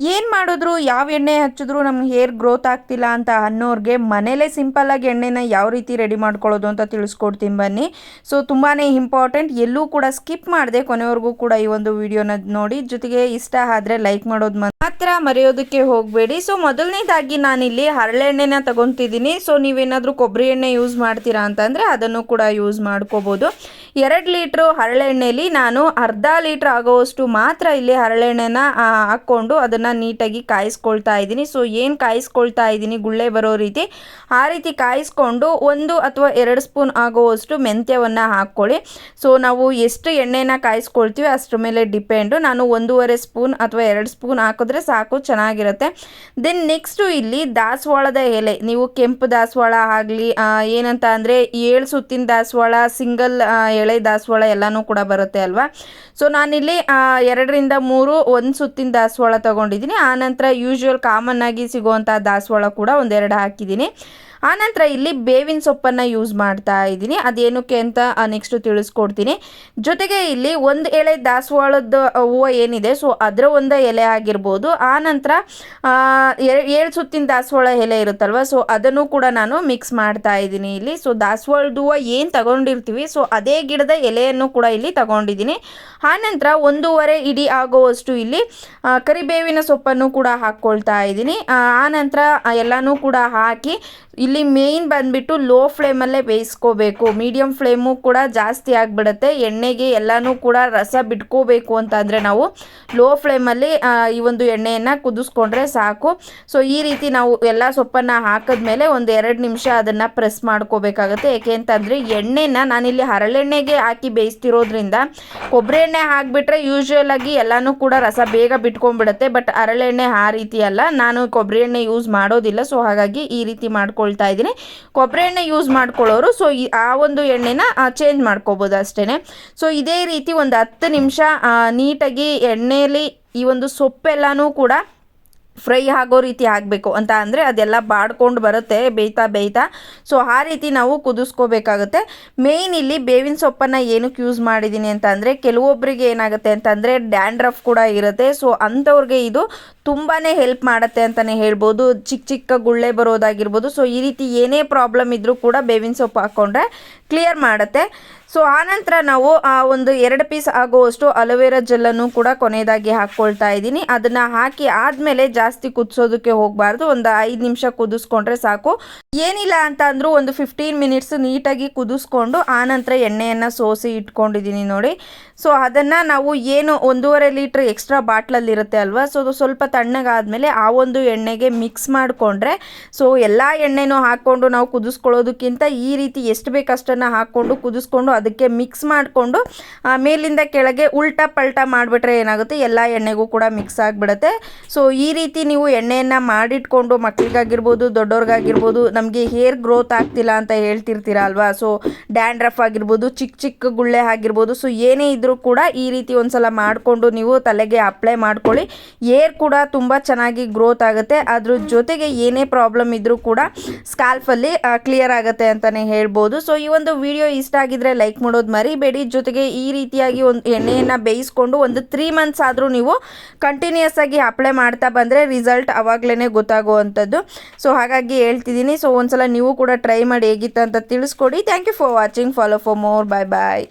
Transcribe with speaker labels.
Speaker 1: ಏನು ಮಾಡಿದ್ರು? ಯಾವ ಎಣ್ಣೆ ಹಚ್ಚಿದ್ರು? ನಮ್ಗೆ ಹೇರ್ ಗ್ರೋತ್ ಆಗ್ತಿಲ್ಲ ಅಂತ ಅನ್ನೋರಿಗೆ ಸಿಂಪಲ್ ಸಿಂಪಲ್ಲಾಗಿ ಎಣ್ಣೆನ ಯಾವ ರೀತಿ ರೆಡಿ ಮಾಡ್ಕೊಳ್ಳೋದು ಅಂತ ತಿಳಿಸ್ಕೊಡ್ತೀನಿ ಬನ್ನಿ. ಸೊ ತುಂಬಾ ಇಂಪಾರ್ಟೆಂಟ್ ಎಲ್ಲೂ ಕೂಡ ಸ್ಕಿಪ್ ಮಾಡಿದೆ ಕೊನೆವರೆಗೂ ಕೂಡ ಈ ಒಂದು ವಿಡಿಯೋನ ನೋಡಿ. ಜೊತೆಗೆ ಇಷ್ಟ ಆದರೆ ಲೈಕ್ ಮಾಡೋದು ಮಾತ್ರ ಮರೆಯೋದಕ್ಕೆ ಹೋಗಬೇಡಿ. ಸೊ ಮೊದಲನೇದಾಗಿ ನಾನಿಲ್ಲಿ ಹರಳೆಣ್ಣೆನ ತಗೊತಿದ್ದೀನಿ. ಸೊ ನೀವೇನಾದರೂ ಕೊಬ್ಬರಿ ಎಣ್ಣೆ ಯೂಸ್ ಮಾಡ್ತೀರಾ ಅಂತಂದರೆ ಅದನ್ನು ಕೂಡ ಯೂಸ್ ಮಾಡ್ಕೋಬೋದು. ಎರಡು ಲೀಟ್ರು ಹರಳೆಣ್ಣೆಲಿ ನಾನು ಅರ್ಧ ಲೀಟ್ರ್ ಆಗೋವಷ್ಟು ಮಾತ್ರ ಇಲ್ಲಿ ಹರಳೆಣ್ಣೆನ ಹಾಕ್ಕೊಂಡು ಅದನ್ನು ನೀಟಾಗಿ ಕಾಯಿಸ್ಕೊಳ್ತಾ ಇದ್ದೀನಿ. ಸೊ ಏನು ಕಾಯಿಸ್ಕೊಳ್ತಾ ಇದ್ದೀನಿ ಗುಳ್ಳೆ ಬರೋ ರೀತಿ? ಆ ರೀತಿ ಕಾಯಿಸ್ಕೊಂಡು ಒಂದು ಅಥವಾ ಎರಡು ಸ್ಪೂನ್ ಆಗುವಷ್ಟು ಮೆಂತ್ಯವನ್ನು ಹಾಕ್ಕೊಳ್ಳಿ. ಸೊ ನಾವು ಎಷ್ಟು ಎಣ್ಣೆನ ಕಾಯಿಸ್ಕೊಳ್ತೀವಿ ಅಷ್ಟರ ಮೇಲೆ ಡಿಪೆಂಡು. ನಾನು ಒಂದೂವರೆ ಸ್ಪೂನ್ ಅಥವಾ ಎರಡು ಸ್ಪೂನ್ ಹಾಕಿದ್ರೆ ಸಾಕು, ಚೆನ್ನಾಗಿರುತ್ತೆ. ದೆನ್ ನೆಕ್ಸ್ಟು ಇಲ್ಲಿ ದಾಸವಾಳದ ಎಲೆ. ನೀವು ಕೆಂಪು ದಾಸವಾಳ ಆಗಲಿ ಏನಂತ ಅಂದರೆ ಏಳು ಸುತ್ತಿನ ದಾಸವಾಳ, ಸಿಂಗಲ್ ಎಳೆ ದಾಸವಾಳ ಎಲ್ಲನೂ ಕೂಡ ಬರುತ್ತೆ ಅಲ್ವಾ? ಸೊ ನಾನಿಲ್ಲಿ ಎರಡರಿಂದ ಮೂರು, ಒಂದು ಸುತ್ತಿನ ದಾಸವಾಳ ತೊಗೊಂಡಿದ್ದೀನಿ. ಆನಂತರ ಯೂಶ್ವಲ್ ಕಾಮನ್ ಆಗಿ ಸಿಗುವಂಥ ದಾಸವಾಳ ಕೂಡ ಒಂದೆರಡು ಹಾಕಿದ್ದೀನಿ. ಆನಂತರ ಇಲ್ಲಿ ಬೇವಿನ ಸೊಪ್ಪನ್ನು ಯೂಸ್ ಮಾಡ್ತಾ ಇದ್ದೀನಿ. ಅದೇನಕ್ಕೆ ಅಂತ ನೆಕ್ಸ್ಟು ತಿಳಿಸ್ಕೊಡ್ತೀನಿ. ಜೊತೆಗೆ ಇಲ್ಲಿ ಒಂದು ಎಳೆ ದಾಸವಾಳದ ಹೂವು ಏನಿದೆ ಸೊ ಅದರ ಒಂದು ಎಲೆ ಆಗಿರ್ಬೋದು. ಆನಂತರ ಏಳು ಸುತ್ತಿನ ದಾಸವಾಳ ಎಲೆ ಇರುತ್ತಲ್ವ ಸೊ ಅದನ್ನು ಕೂಡ ನಾನು ಮಿಕ್ಸ್ ಮಾಡ್ತಾ ಇದ್ದೀನಿ ಇಲ್ಲಿ. ಸೊ ದಾಸವಾಳದ ಹೂವು ಏನು ತಗೊಂಡಿರ್ತೀವಿ ಸೊ ಅದೇ ಗಿಡದ ಎಲೆಯನ್ನು ಕೂಡ ಇಲ್ಲಿ ತಗೊಂಡಿದ್ದೀನಿ. ಆನಂತರ ಒಂದೂವರೆ ಇಡಿ ಆಗುವಷ್ಟು ಇಲ್ಲಿ ಕರಿಬೇವಿನ ಸೊಪ್ಪನ್ನು ಕೂಡ ಹಾಕ್ಕೊಳ್ತಾ ಇದ್ದೀನಿ. ಆನಂತರ ಎಲ್ಲನೂ ಕೂಡ ಹಾಕಿ ಇಲ್ಲಿ ಮೇಯ್ನ್ ಬಂದ್ಬಿಟ್ಟು ಲೋ ಫ್ಲೇಮಲ್ಲೇ ಬೇಯಿಸ್ಕೋಬೇಕು. ಮೀಡಿಯಮ್ ಫ್ಲೇಮು ಕೂಡ ಜಾಸ್ತಿ ಆಗಿಬಿಡುತ್ತೆ. ಎಣ್ಣೆಗೆ ಎಲ್ಲನೂ ಕೂಡ ರಸ ಬಿಟ್ಕೋಬೇಕು ಅಂತಂದರೆ ನಾವು ಲೋ ಫ್ಲೇಮಲ್ಲಿ ಈ ಒಂದು ಎಣ್ಣೆಯನ್ನು ಕುದಿಸ್ಕೊಂಡ್ರೆ ಸಾಕು. ಸೊ ಈ ರೀತಿ ನಾವು ಎಲ್ಲ ಸೊಪ್ಪನ್ನು ಹಾಕಿದ್ಮೇಲೆ ಒಂದು ಎರಡು ನಿಮಿಷ ಅದನ್ನು ಪ್ರೆಸ್ ಮಾಡ್ಕೋಬೇಕಾಗುತ್ತೆ. ಏಕೆ ಅಂತಂದರೆ ಎಣ್ಣೆನ ನಾನಿಲ್ಲಿ ಹರಳೆಣ್ಣೆಗೆ ಹಾಕಿ ಬೇಯಿಸ್ತಿರೋದ್ರಿಂದ ಕೊಬ್ಬರಿ ಎಣ್ಣೆ ಹಾಕಿಬಿಟ್ರೆ ಯೂಶ್ವಲ್ ಆಗಿ ಎಲ್ಲನೂ ಕೂಡ ರಸ ಬೇಗ ಬಿಟ್ಕೊಂಡ್ಬಿಡುತ್ತೆ. ಬಟ್ ಹರಳೆಣ್ಣೆ ಆ ರೀತಿ ಅಲ್ಲ. ನಾನು ಕೊಬ್ಬರಿ ಎಣ್ಣೆ ಯೂಸ್ ಮಾಡೋದಿಲ್ಲ. ಸೊ ಹಾಗಾಗಿ ಈ ರೀತಿ ಮಾಡ್ಕೊಳ್ತಾ ಇದ್ದೀನಿ. ಕೊಬ್ಬರಿ ಎಣ್ಣೆ ಯೂಸ್ ಮಾಡ್ಕೊಳ್ಳೋರು ಸೊ ಆ ಒಂದು ಎಣ್ಣೆನ ಚೇಂಜ್ ಮಾಡ್ಕೋಬೋದು ಅಷ್ಟೇ ಸೊ ಇದೇ ರೀತಿ ಒಂದು ಹತ್ತು ನಿಮಿಷ ನೀಟಾಗಿ ಎಣ್ಣೆಯಲ್ಲಿ ಈ ಒಂದು ಸೊಪ್ಪೆಲ್ಲನೂ ಕೂಡ ಫ್ರೈ ಆಗೋ ರೀತಿ ಆಗಬೇಕು ಅಂತ ಅಂದರೆ ಅದೆಲ್ಲ ಬಾಡ್ಕೊಂಡು ಬರುತ್ತೆ ಬೇಯ್ತಾ ಬೇಯ್ತಾ. ಸೊ ಆ ರೀತಿ ನಾವು ಕುದಿಸ್ಕೋಬೇಕಾಗುತ್ತೆ. ಮೇಯ್ನ್ ಇಲ್ಲಿ ಬೇವಿನ ಸೊಪ್ಪನ್ನು ಏನಕ್ಕೆ ಯೂಸ್ ಮಾಡಿದ್ದೀನಿ ಅಂತ ಅಂದರೆ ಕೆಲವೊಬ್ಬರಿಗೆ ಏನಾಗುತ್ತೆ ಅಂತಂದರೆ ಡ್ಯಾಂಡ್ರಫ್ ಕೂಡ ಇರುತ್ತೆ. ಸೊ ಅಂಥವ್ರಿಗೆ ಇದು ತುಂಬಾ ಹೆಲ್ಪ್ ಮಾಡುತ್ತೆ ಅಂತಲೇ ಹೇಳ್ಬೋದು. ಚಿಕ್ಕ ಚಿಕ್ಕ ಗುಳ್ಳೆ ಬರೋದಾಗಿರ್ಬೋದು. ಸೊ ಈ ರೀತಿ ಏನೇ ಪ್ರಾಬ್ಲಮ್ ಇದ್ದರೂ ಕೂಡ ಬೇವಿನ ಸೊಪ್ಪು ಹಾಕ್ಕೊಂಡ್ರೆ ಕ್ಲಿಯರ್ ಮಾಡುತ್ತೆ. ಸೊ ಆನಂತರ ನಾವು ಆ ಒಂದು ಎರಡು ಪೀಸ್ ಆಗುವಷ್ಟು ಅಲೋವೆರಾ ಜೆಲ್ಲನ್ನು ಕೂಡ ಕೊನೆಯದಾಗಿ ಹಾಕ್ಕೊಳ್ತಾ ಇದ್ದೀನಿ. ಅದನ್ನು ಹಾಕಿ ಆದಮೇಲೆ ಜಾಸ್ತಿ ಕುದಿಸೋದಕ್ಕೆ ಹೋಗಬಾರ್ದು. ಒಂದು ಐದು ನಿಮಿಷ ಕುದಿಸ್ಕೊಂಡ್ರೆ ಸಾಕು. ಏನಿಲ್ಲ ಅಂತ ಒಂದು ಫಿಫ್ಟೀನ್ ಮಿನಿಟ್ಸ್ ನೀಟಾಗಿ ಕುದಿಸ್ಕೊಂಡು ಆನಂತರ ಎಣ್ಣೆಯನ್ನು ಸೋಸಿ ಇಟ್ಕೊಂಡಿದ್ದೀನಿ ನೋಡಿ. ಸೊ ಅದನ್ನು ನಾವು ಏನು ಒಂದೂವರೆ ಲೀಟ್ರ್ ಎಕ್ಸ್ಟ್ರಾ ಬಾಟ್ಲಲ್ಲಿ ಇರುತ್ತೆ ಅಲ್ವಾ? ಸೊ ಸ್ವಲ್ಪ ತಣ್ಣಗಾದಮೇಲೆ ಆ ಒಂದು ಎಣ್ಣೆಗೆ ಮಿಕ್ಸ್ ಮಾಡಿಕೊಂಡ್ರೆ ಸೊ ಎಲ್ಲ ಎಣ್ಣೆನೂ ಹಾಕ್ಕೊಂಡು ನಾವು ಕುದಿಸ್ಕೊಳ್ಳೋದಕ್ಕಿಂತ ಈ ರೀತಿ ಎಷ್ಟು ಬೇಕಷ್ಟನ್ನು ಹಾಕ್ಕೊಂಡು ಕುದಿಸ್ಕೊಂಡು ಅದಕ್ಕೆ ಮಿಕ್ಸ್ ಮಾಡಿಕೊಂಡು ಮೇಲಿಂದ ಕೆಳಗೆ ಉಲ್ಟಾ ಪಲ್ಟಾ ಮಾಡಿಬಿಟ್ರೆ ಏನಾಗುತ್ತೆ? ಎಲ್ಲ ಎಣ್ಣೆಗೂ ಕೂಡ ಮಿಕ್ಸ್ ಆಗಿಬಿಡುತ್ತೆ. ಸೊ ಈ ರೀತಿ ನೀವು ಎಣ್ಣೆಯನ್ನು ಮಾಡಿಟ್ಕೊಂಡು ಮಕ್ಕಳಿಗಾಗಿರ್ಬೋದು ದೊಡ್ಡವ್ರಿಗಾಗಿರ್ಬೋದು ನಮಗೆ ಹೇರ್ ಗ್ರೋತ್ ಆಗ್ತಿಲ್ಲ ಅಂತ ಹೇಳ್ತಿರ್ತೀರ ಅಲ್ವಾ? ಸೊ ಡ್ಯಾಂಡ್ರಫ್ ಆಗಿರ್ಬೋದು, ಚಿಕ್ಕ ಚಿಕ್ಕ ಗುಳ್ಳೆ ಆಗಿರ್ಬೋದು ಸೊ ಏನೇ ಇದ್ದರೂ ಕೂಡ ಈ ರೀತಿ ಒಂದು ಸಲ ಮಾಡಿಕೊಂಡು ನೀವು ತಲೆಗೆ ಅಪ್ಲೈ ಮಾಡ್ಕೊಳ್ಳಿ. ಏರ್ ಕೂಡ ತುಂಬ ಚೆನ್ನಾಗಿ ಗ್ರೋತ್ ಆಗುತ್ತೆ. ಅದ್ರ ಜೊತೆಗೆ ಏನೇ ಪ್ರಾಬ್ಲಮ್ ಇದ್ದರೂ ಕೂಡ ಸ್ಕಾಲ್ಫಲ್ಲಿ ಕ್ಲಿಯರ್ ಆಗುತ್ತೆ ಅಂತಲೇ ಹೇಳ್ಬೋದು. ಸೊ ಈ ಒಂದು ವಿಡಿಯೋ ಇಷ್ಟ ಆಗಿದ್ರೆ ಲೈಕ್ ಮಾಡೋದು ಮರಿಬೇಡಿ. ಜೊತೆಗೆ ಈ ರೀತಿಯಾಗಿ ಒಂದು ಎಣ್ಣೆಯನ್ನು ಬೇಯಿಸ್ಕೊಂಡು ಒಂದು ತ್ರೀ ಮಂತ್ಸ್ ಆದರೂ ನೀವು ಕಂಟಿನ್ಯೂಸ್ ಆಗಿ ಅಪ್ಲೈ ಮಾಡ್ತಾ ಬಂದರೆ ರಿಸಲ್ಟ್ ಅವಾಗಲೇ ಗೊತ್ತಾಗುವಂಥದ್ದು. ಸೊ ಹಾಗಾಗಿ ಹೇಳ್ತಿದ್ದೀನಿ. ಸೊ ಒಂದ್ಸಲ ನೀವು ಕೂಡ ಟ್ರೈ ಮಾಡಿ ಹೇಗಿತ್ತು ಅಂತ ತಿಳಿಸ್ಕೊಡಿ. Thank you for watching follow for more bye bye